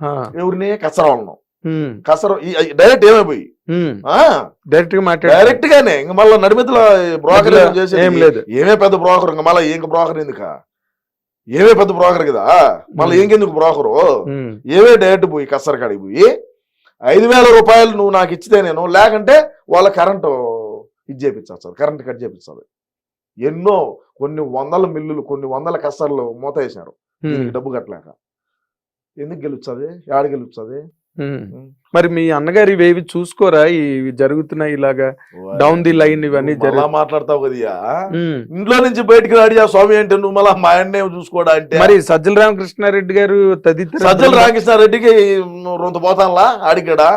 ఆ, ఎవరిని? కసర ఉమ్, కసర డైరెక్ట్ ఏమైపోయి. డైరెక్ట్గా డైరెక్ట్ గానే. ఇంక మళ్ళీ నడిమితలో బ్రోకర్ ఏం లేదు. ఏమే పెద్ద బ్రోకర్? ఇంక మళ్ళీ ఇంక బ్రోకర్ ఎందుక? ఏమే పెద్ద బ్రోకర్ కదా? మళ్ళీ. ఇంకెందుకు బ్రోకరు? ఏవే డైరెక్ట్ పోయి కసర కాడికి పోయి? ఐదు వేల రూపాయలు నువ్వు నాకు ఇచ్చితే నేను లేకంటే వాళ్ళ కరెంటు ఇది చేపించాలి కరెంట్ కట్ చేపించాలి ఎన్నో కొన్ని వందల మిల్లులు కొన్ని వందల కసర్లు మూత వేసినారు. డబ్బు కట్టలేక. ఎందుకు గెలుస్తుంది? యాడ గెలుస్తుంది. మరి మీ అన్నగారు ఇవేవి చూసుకోరా? ఇవి జరుగుతున్నాయి ఇలాగా డౌన్ ది లైన్ ఇవన్నీ మళ్ళా మాట్లాడతావు కదయ్యా. ఇంట్లో నుంచి బయటికి రాడి ఆ స్వామి అంటే నువ్వు మళ్ళా మా ఆయన్నే చూసుకోడా అంటే? మరి సజ్జల రామకృష్ణారెడ్డి గారు తదితర సజ్జల రామకృష్ణారెడ్డికి రొంత పోతానులా ఆడికాడా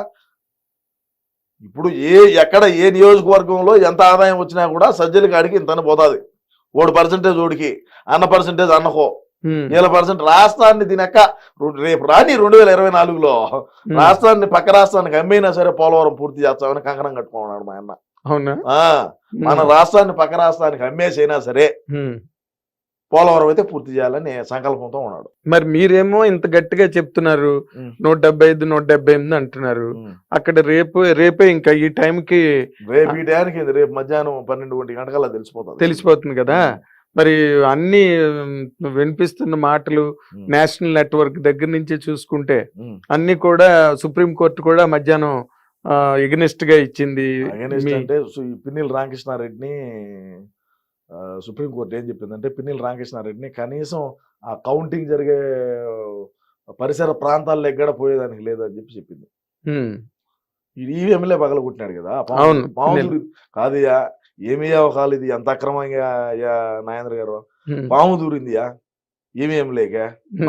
ఇప్పుడు ఏ ఎక్కడ ఏ నియోజకవర్గంలో ఎంత ఆదాయం వచ్చినా కూడా సజ్జలకి ఆడికి ఇంతని పోతాది. ఓడి పర్సెంటేజ్ ఓడికి అన్న పర్సెంటేజ్ అన్నకో. వీళ్ళ పర్సెంట్ రాష్ట్రాన్ని దీనక్క రేపు రాని రెండు వేల ఇరవై నాలుగులో. రాష్ట్రాన్ని పక్క రాష్ట్రానికి అమ్మైనా సరే పోలవరం పూర్తి చేస్తామని కంకణం కట్టుకున్నాడు మా అన్న. అవునా? ఆ, మన రాష్ట్రాన్ని పక్క రాష్ట్రానికి అమ్మేసైనా సరే. పోలవరం అయితే పూర్తి చేయాలని సంకల్పంతో ఉన్నాడు. మరి మీరేమో ఇంత గట్టిగా చెప్తున్నారు. నూట డెబ్బై ఐదు నూట డెబ్బై ఎనిమిది అంటున్నారు. అక్కడ రేపు రేపే ఇంకా ఈ టైంకి రేపు ఈ ఇది రేపు మధ్యాహ్నం పన్నెండు ఒంటి గంటకల్లా తెలిసిపోతుంది. తెలిసిపోతుంది కదా? మరి అన్ని వినిపిస్తున్న మాటలు. నేషనల్ నెట్వర్క్ దగ్గర నుంచి చూసుకుంటే. అన్ని కూడా సుప్రీం కోర్టు కూడా మధ్యాహ్నం ఎగనెస్ట్గా ఇచ్చింది అంటే పిన్నెల రామకృష్ణారెడ్డిని సుప్రీంకోర్టు ఏం చెప్పిందంటే పిన్నెల రామకృష్ణారెడ్డిని కనీసం ఆ కౌంటింగ్ జరిగే పరిసర ప్రాంతాల్లో ఎక్కడ పోయేదానికి లేదని చెప్పి చెప్పింది ఈవీఎంలే పగలగొట్టినాడు కదా అవును, ఏమి అవకాలు ఇది? ఎంత అక్రమంగా అయ్యా నాగేంద్ర గారు? పాము దూరిందియా? ఈవీఎం లేక?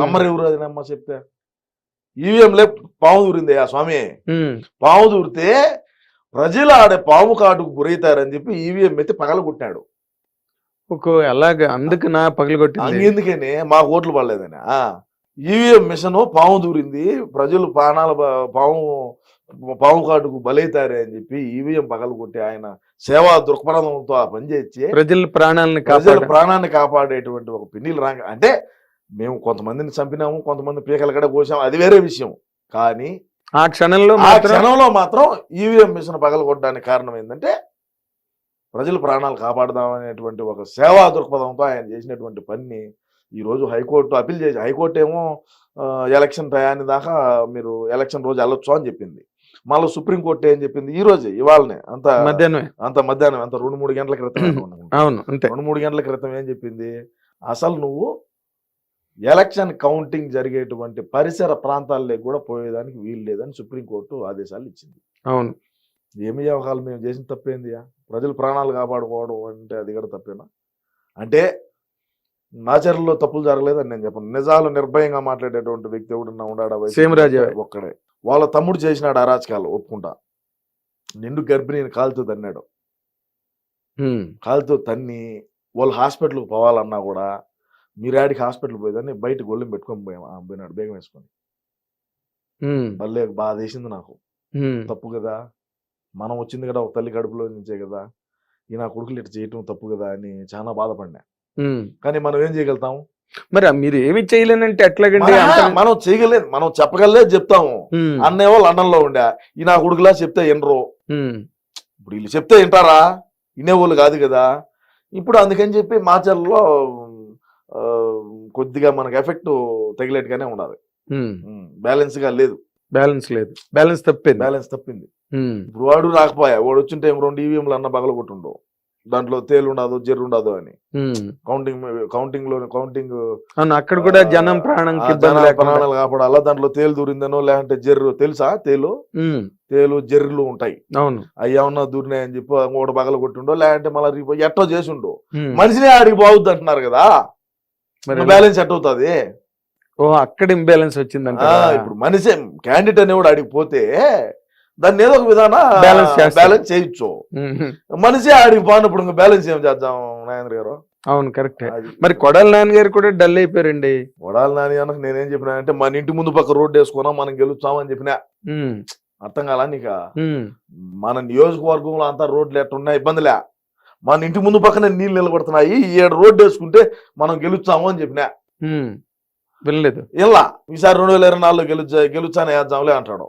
నమ్మరు ఎవరు అది నమ్మ చెప్తే? ఈవీఎంలే పాము దూరిందయ్యా స్వామి? ఉమ్, పాము దూరితే ప్రజలు ఆడే పాము కాటుకు గురవుతారని చెప్పి ఈవీఎం ఎత్తి పగలగొట్టినాడు ఒక అలాగా అందుకు నా పగలగొట్టింది అందుకనే మా ఓట్లు పడలేదని. ఈవీఎం మిషన్ పాము దూరింది. ప్రజలు ప్రాణాల పాము పాము కాటుకు బలైతారే అని చెప్పి ఈవీఎం పగలగొట్టి ఆయన సేవా దృక్పథంతో ఆ పని చేసి ప్రజల ప్రాణాలను ప్రజల ప్రాణాన్ని కాపాడేటువంటి ఒక పిన్నిలు రాంగ. అంటే మేము కొంతమందిని చంపినాము కొంతమంది పీకల కడ కోసాము అది వేరే విషయం. కానీ ఆ క్షణంలో ఆ క్షణంలో మాత్రం ఈవీఎం మిషన్ పగలగొట్టడానికి కారణం ఏంటంటే ప్రజల ప్రాణాలు కాపాడదామనేటువంటి ఒక సేవా దృక్పథంతో ఆయన చేసినటువంటి పని ఈ రోజు హైకోర్టు అప్పీల్ చేసి హైకోర్టు ఏమో ఎలక్షన్ టయాన్ని దాకా మీరు ఎలక్షన్ రోజు వెళ్ళొచ్చు అని చెప్పింది. మళ్ళీ సుప్రీంకోర్టు ఏం చెప్పింది? ఈ రోజే ఇవాళనే అంత మధ్యాహ్నమే. అంత మధ్యాహ్నం అంత రెండు మూడు గంటల క్రితం. అవును అంతే. రెండు మూడు గంటల క్రితం ఏం చెప్పింది? అసలు నువ్వు ఎలక్షన్ కౌంటింగ్ జరిగేటువంటి పరిసర ప్రాంతాల్లో కూడా పోయేదానికి వీలు లేదని సుప్రీంకోర్టు ఆదేశాలు ఇచ్చింది. అవును. ఏమి వ్యవహారాలు మేము చేసిన తప్పేంది ప్రజల ప్రాణాలు కాపాడుకోవడం అంటే అది కూడా తప్పేనా? అంటే నాచర్లో తప్పులు జరగలేదని నేను చెప్పను. నిజాలు నిర్భయంగా మాట్లాడేటువంటి వ్యక్తి ఎవడన్నా ఉన్నాడా సీమరాజే. ఒక్కడే వాళ్ళ తమ్ముడు చేసినాడు అరాచకాలు ఒప్పుకుంటా. నిండు గర్భిణిని కాలుతో తన్నాడు. కాలుతో తన్ని వాళ్ళు హాస్పిటల్కి పోవాలన్నా కూడా మీరాడికి హాస్పిటల్ పోయేదాన్ని బయట గొల్లం పెట్టుకొని పోయినాడు బేగం వేసుకొని. మళ్ళీ బాధ వేసింది నాకు. తప్పు కదా. మనం వచ్చింది కదా ఒక తల్లి కడుపులో నుంచే కదా. ఈ నా కొడుకులు ఇట్లా చేయటం తప్పు కదా అని చాలా బాధపడినా. కానీ మనం ఏం చేయగలుగుతాం? మరి మీరు ఏమి చేయలేనంటే ఎట్లాగండి మన- చేయగలేదు మనం చెప్పగలేదు చెప్తాము. అన్నేవో లండన్లో ఉండే ఈ నా కొడుకులా చెప్తే వినరు. ఇప్పుడు వీళ్ళు చెప్తే వింటారా? వినేవాళ్ళు కాదు కదా. ఇప్పుడు అందుకని చెప్పి మాచర్లో కొద్దిగా మనకు ఎఫెక్ట్ తగిలేట్టుగానే ఉండాలి. బ్యాలెన్స్గా లేదు. బ్యాలెన్స్ లేదు. బ్యాలెన్స్ తప్పింది. బ్యాలెన్స్ తప్పింది. ఇప్పుడు వాడు రాకపోయా? వాడు వచ్చింటే రెండు ఈవీఎంలు అన్న బగల కొట్టుండు దాంట్లో తేలు ఉండదు జెర్రు ఉండదు అని. కౌంటింగ్ కౌంటింగ్లో కౌంటింగ్ అక్కడ కూడా జనం లేకుండా ప్రాణాలు కాపాడాలా. దాంట్లో తేలు దూరిందనో లేదంటే జెర్రు తెలుసా తేలు? తేలు జెర్రులు ఉంటాయి. అవును. అవి ఏమన్నా దూరినాయని చెప్పి ఇంకోటి బగల కొట్టిండో లేదంటే మళ్ళీ ఎట్టో చేసిండు. మనిషినే ఆడికి బాగుద్ది అంటున్నారు కదా? బ్యాలెన్స్ ఎట్ అవుతుంది. ఓ అక్కడ ఇంబ్యాలెన్స్ వచ్చిందంట ఇప్పుడు మనిషి క్యాండిడేట్ అనేవాడు ఆడికి పోతే దాన్ని ఏదో ఒక విధాన. బ్యాలెన్స్ చేయొచ్చు. మనిషి ఆడికి పోయినప్పుడు ఇంకా బ్యాలెన్స్ ఏం చేద్దాం నాగేంద్ర గారు? అవును కరెక్టే మరి కొడాలి నాన్నగారు కూడా డల్ అయిపోయారండి. వడాలి నాని అనకు నేనేం చెప్పినా అంటే మన ఇంటి ముందు పక్క రోడ్డు వేసుకున్నా మనం గెలుస్తామని చెప్పినా. అర్థం కాలా నీకు? మన నియోజకవర్గంలో అంతా రోడ్లు ఎట్టున్నా ఇబ్బందిలే. మన ఇంటి ముందు పక్కనే నీళ్ళు నిలబడుతున్నాయి. ఏడు రోడ్డు వేసుకుంటే మనం గెలుస్తాము అని చెప్పినా. వినలేదు. ఇలా. ఈసారి రెండు వేల ఇరవై నాలుగులో గెలుచా గెలుచానే వేద్దాంలే అంటాడు.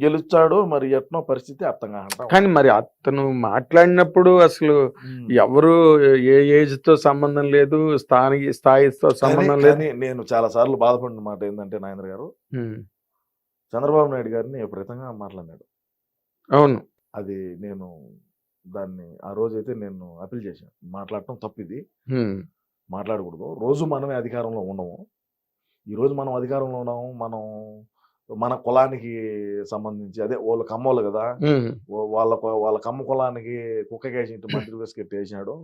గెలుచాడు మరి ఎట్నో పరిస్థితి అర్థం కాదంటాం కానీ మరి అతను మాట్లాడినప్పుడు అసలు ఎవరు ఏ ఏజ్తో సంబంధం లేదు స్థాయి స్థాయితో సంబంధం లేదు. నేను చాలా సార్లు బాధపడిన మాట ఏంటంటే నాయన గారు. చంద్రబాబు నాయుడు గారిని విపరీతంగా మాట్లాడినాడు అవును. అది నేను దాన్ని ఆ రోజైతే నేను అప్పీల్ చేశాను మాట్లాడటం తప్పు ఇది ఉమ్. మాట్లాడకూడదు. రోజు మనమే అధికారంలో ఉండము ఈ రోజు మనం అధికారంలో ఉన్నాము మనం మన కులానికి సంబంధించి అదే వాళ్ళ కమ్మోళ్ళు కదా వాళ్ళ వాళ్ళ కమ్మ కులానికి కుక్కకేసి ఇంటి మంత్రి బిస్కెట్ వేసినాడు.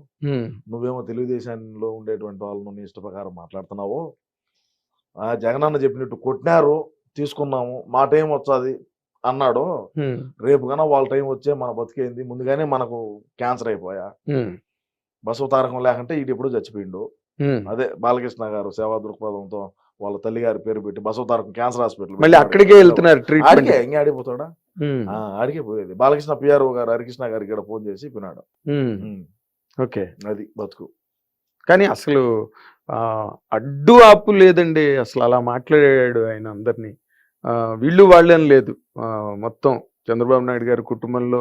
నువ్వేమో తెలుగుదేశంలో ఉండేటువంటి వాళ్ళను నీ ఇష్ట ప్రకారం మాట్లాడుతున్నావు ఆ జగనన్న చెప్పినట్టు కొట్టినారు తీసుకున్నాము మా టైం వచ్చాది అన్నాడు. రేపు కన్నా వాళ్ళ టైం వచ్చే మన బతికేంది ముందుగానే మనకు క్యాన్సర్ అయిపోయా ఉమ్. బసవ తారకం లేకుంటే ఇటు ఎప్పుడు చచ్చిపోయిండు. అదే బాలకృష్ణ గారు సేవా దృక్పథంతో వాళ్ళ తల్లి గారి పేరు పెట్టి బసవ తారకం క్యాన్సర్ హాస్పిటల్ మళ్ళీ అక్కడికే వెళ్తున్నారు ఆడికే ఇంకా ఆడిపోతాడా? ఆ, ఆడికే పోయేది. బాలకృష్ణ పిఆర్ఓ గారు హరికృష్ణ గారికి ఇక్కడ ఫోన్ చేసి పిన్నాడు ఓకే. అది బతుకు. కానీ అసలు ఆ, అడ్డు ఆపు లేదండి. అసలు అలా మాట్లాడాడు ఆయన అందరినీ. వీళ్ళు వాళ్ళని లేదు. మొత్తం చంద్రబాబు నాయుడు గారి కుటుంబంలో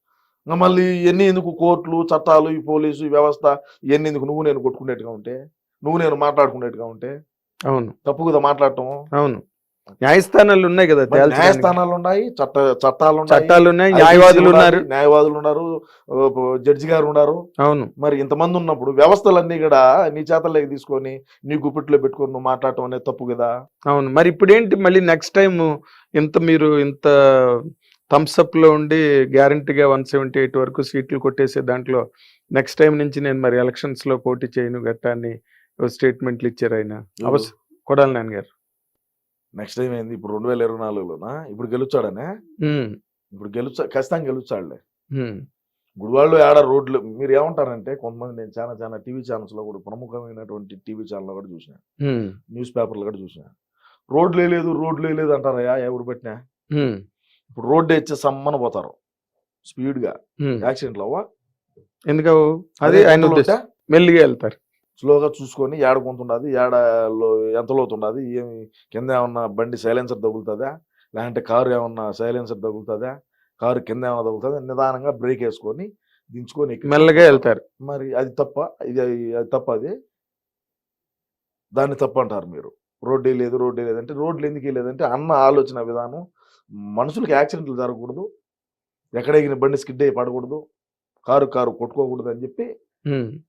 మళ్ళీ ఎన్ని ఎందుకు కోర్టులు చట్టాలు ఈ పోలీసు ఈ వ్యవస్థ ఇవన్నీ ఎందుకు నువ్వు నేను కొట్టుకునేట్టుగా ఉంటే? నువ్వు నేను మాట్లాడుకునేట్టుగా ఉంటే? అవును. తప్పు కదా మాట్లాడటం? అవును. న్యాయస్థానాలు ఉన్నాయి కదా. న్యాయస్థానాలు ఉన్నాయి చట్ట చట్టాలు చట్టాలు ఉన్నాయి న్యాయవాదులు ఉన్నారు న్యాయవాదులు ఉన్నారు జడ్జి గారు ఉన్నారు. అవును. మరి ఇంతమంది ఉన్నప్పుడు వ్యవస్థలన్నీ కూడా నీ చేతల్లోకి తీసుకొని నీ గుప్పిట్లో పెట్టుకొని నువ్వు మాట్లాడటం అనేది తప్పు కదా? అవును. మరి ఇప్పుడు ఏంటి మళ్ళీ నెక్స్ట్ టైం ఇంత మీరు ఇంత థమ్స్ అప్లో ఉండి గ్యారంటీగా వన్ సెవెంటీ ఎయిట్ వరకు సీట్లు కొట్టేసే దాంట్లో నెక్స్ట్ టైం నుంచి నేను మరి ఎలక్షన్స్లో పోటీ చేయను గట్టా అని స్టేట్మెంట్లు ఇచ్చారు ఆయన. అవస్ కొడాలి నాన్నగారు. నెక్స్ట్ టైం ఏంది? ఇప్పుడు రెండు వేల ఇరవై నాలుగులోనా? ఇప్పుడు గెలుచాడనే? ఇప్పుడు గెలుచా ఖచ్చితంగా గెలుచాడులే. గుడివాళ్ళు ఆడ రోడ్లు మీరు ఏమంటారంటే కొంతమంది నేను చాలా చాలా టీవీ ఛానల్స్లో కూడా ప్రముఖమైనటువంటి టీవీ ఛానల్ కూడా చూసిన. న్యూస్ పేపర్లు కూడా చూసిన. రోడ్లు లేదు రోడ్లు లేదు అంటారయ్యా ఎవరు పెట్టినా? ఇప్పుడు రోడ్డు ఇచ్చే సమ్మన పోతారు. స్పీడ్గా ఉమ్. యాక్సిడెంట్లు అవ్వా ఎందుకు అదే ఆయన మెల్లిగా వెళ్తారు. స్లోగా చూసుకొని ఏడ కొంతుండదు ఏడ లో- ఎంత లోతుండదు? ఏమి కింద ఏమన్నా బండి సైలెన్సర్ తగులుతుందా? లేదంటే కారు ఏమన్నా సైలెన్సర్ తగులుతుందా? కారు కింద ఏమన్నా తగులుతుందా? నిదానంగా బ్రేక్ వేసుకొని దించుకొని మెల్లగా వెళ్తారు. మరి అది తప్ప ఇది అది తప్ప అది దాన్ని తప్ప అంటారు మీరు. రోడ్డు లేదు రోడ్డు లేదంటే రోడ్లు ఎందుకు లేదంటే అన్న ఆలోచన విధానం మనుషులకి యాక్సిడెంట్లు జరగకూడదు. ఎక్కడ ఎగిన బండి స్కిడ్ అయ్యి పడకూడదు. కారు కారు కొట్టుకోకూడదు అని చెప్పి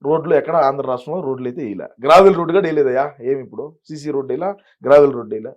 రోడ్లు ఎక్కడ ఆంధ్ర రాష్ట్రంలో రోడ్లు అయితే వేయలే. గ్రావెల్ రోడ్డు కూడా వేయలేదయ్యా. ఏమి ఇప్పుడు? సీసీ రోడ్డు ఇలా గ్రావెల్ రోడ్డు ఇలా